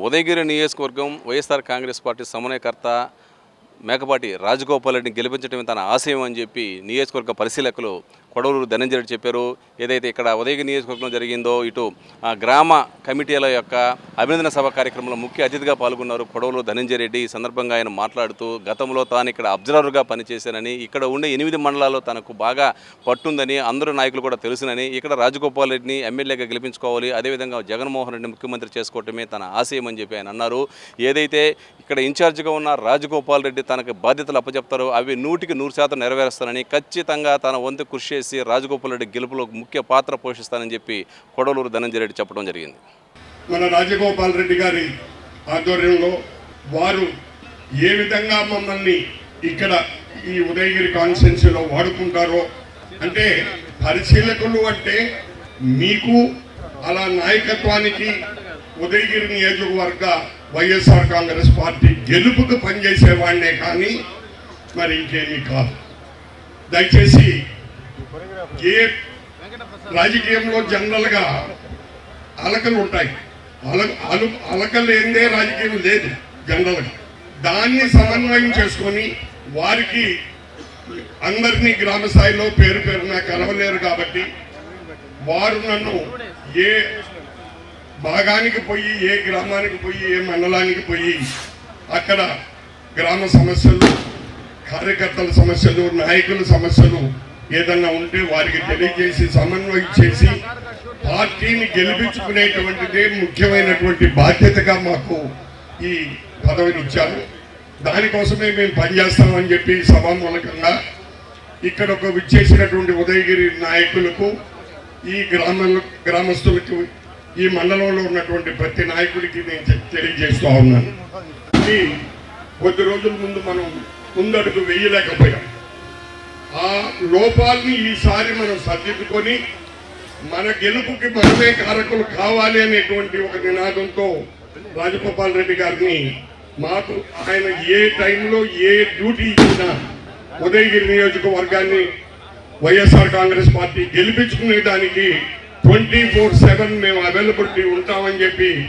ఉదయగిరి నియోజకవర్గం వైఎస్ఆర్ కాంగ్రెస్ పార్టీ సమన్వయకర్త మేకపాటి రాజగోపాల్ రెడ్డిని గెలిపించడమే తన ఆశయం అని చెప్పి నియోజకవర్గ పరిశీలకులు కొడవలూరు ధనంజయ రెడ్డి చెప్పారు ఏదైతే ఇక్కడ ఉదయగిరి నియోజకవర్గంలో జరిగిందో ఇటు ఆ, గ్రామ కమిటీల యొక్క అభినందన సభ కార్యక్రమంలో ముఖ్య అతిథిగా పాల్గొన్నారు కొడవలూరు ధనంజయ రెడ్డి. ఈ సందర్భంగా ఆయన మాట్లాడుతూ గతంలో తాను ఇక్కడ అబ్జర్వర్గా పనిచేశానని ఇక్కడ ఉండే ఎనిమిది మండలాల్లో తనకు బాగా పట్టుందని అందరూ నాయకులు కూడా తెలుసునని ఇక్కడ రాజగోపాల్ రెడ్డిని ఎమ్మెల్యేగా గెలిపించుకోవాలి అదేవిధంగా జగన్మోహన్ రెడ్డిని ముఖ్యమంత్రి చేసుకోవటమే తన ఆశయం అని చెప్పి ఆయన అన్నారు. ఏదైతే ఇక్కడ ఇన్ఛార్జిగా ఉన్న రాజగోపాల్ రెడ్డి తనకు బాధ్యతలు అప్పచెప్తారో అవి నూటికి నూరు శాతం నెరవేరుస్తానని ఖచ్చితంగా తన వంతు కృషి చేసి రాజగోపాల్ రెడ్డి గెలుపులో ముఖ్య పాత్ర పోషిస్తానని చెప్పి కొడలూరు ధనంజయ రెడ్డి చెప్పడం జరిగింది. మన రాజగోపాల్ రెడ్డి గారి ఆధ్వర్యంలో వారు ఏ విధంగా మమ్మల్ని ఇక్కడ ఈ ఉదయగిరి కాన్స్టిట్యున్సీలో వాడుకుంటారో అంటే పరిశీలకులు అంటే మీకు అలా నాయకత్వానికి ఉదయగిరి నియోజకవర్గ వైఎస్ఆర్ కాంగ్రెస్ పార్టీ గెలుపుకు పనిచేసేవాడినే కానీ మరి ఇంకేమీ కాదు. దయచేసి ఏ రాజకీయంలో జనరల్గా అలకలు ఉంటాయి. అల అలు రాజకీయం లేదు జనరల్గా. దాన్ని సమన్వయం చేసుకొని వారికి అందరినీ గ్రామ స్థాయిలో పేరు పేరున కలవలేరు కాబట్టి వారు నన్ను ఏ భాగానికి పోయి ఏ గ్రామానికి పోయి ఏ మండలానికి పోయి అక్కడ గ్రామ సమస్యలు కార్యకర్తల సమస్యలు నాయకుల సమస్యలు ఏదన్నా ఉంటే వారికి తెలియజేసి సమన్వయం చేసి పార్టీని గెలిపించుకునేటువంటిదే ముఖ్యమైనటువంటి బాధ్యతగా మాకు ఈ పదవిని ఇచ్చారు. దానికోసమే మేము పనిచేస్తామని చెప్పి సభామూలకంగా ఇక్కడ ఒక విచ్చేసినటువంటి ఉదయగిరి నాయకులకు ఈ గ్రామంలో గ్రామస్తులకు ఈ మండలంలో ఉన్నటువంటి ప్రతి నాయకుడికి నేను తెలియజేస్తూ ఉన్నాను. కొద్ది రోజుల ముందు మనం ముందడుగు వేయలేకపోయాం. ఆ లోపాలని ఈసారి మనం సర్దిద్దుకొని మన గెలుపుకి మనమే కారకులు కావాలి అనేటువంటి ఒక నినాదంతో రాజగోపాల్ రెడ్డి గారిని మాకు ఆయన ఏ టైంలో ఏ డ్యూటీ ఇచ్చినా ఉదయగిరి నియోజకవర్గాన్ని వైఎస్ఆర్ కాంగ్రెస్ పార్టీ గెలిపించుకునే దానికి ట్వంటీ ఫోర్ సెవెన్ మేము అవైలబిలిటీ ఉంటామని చెప్పి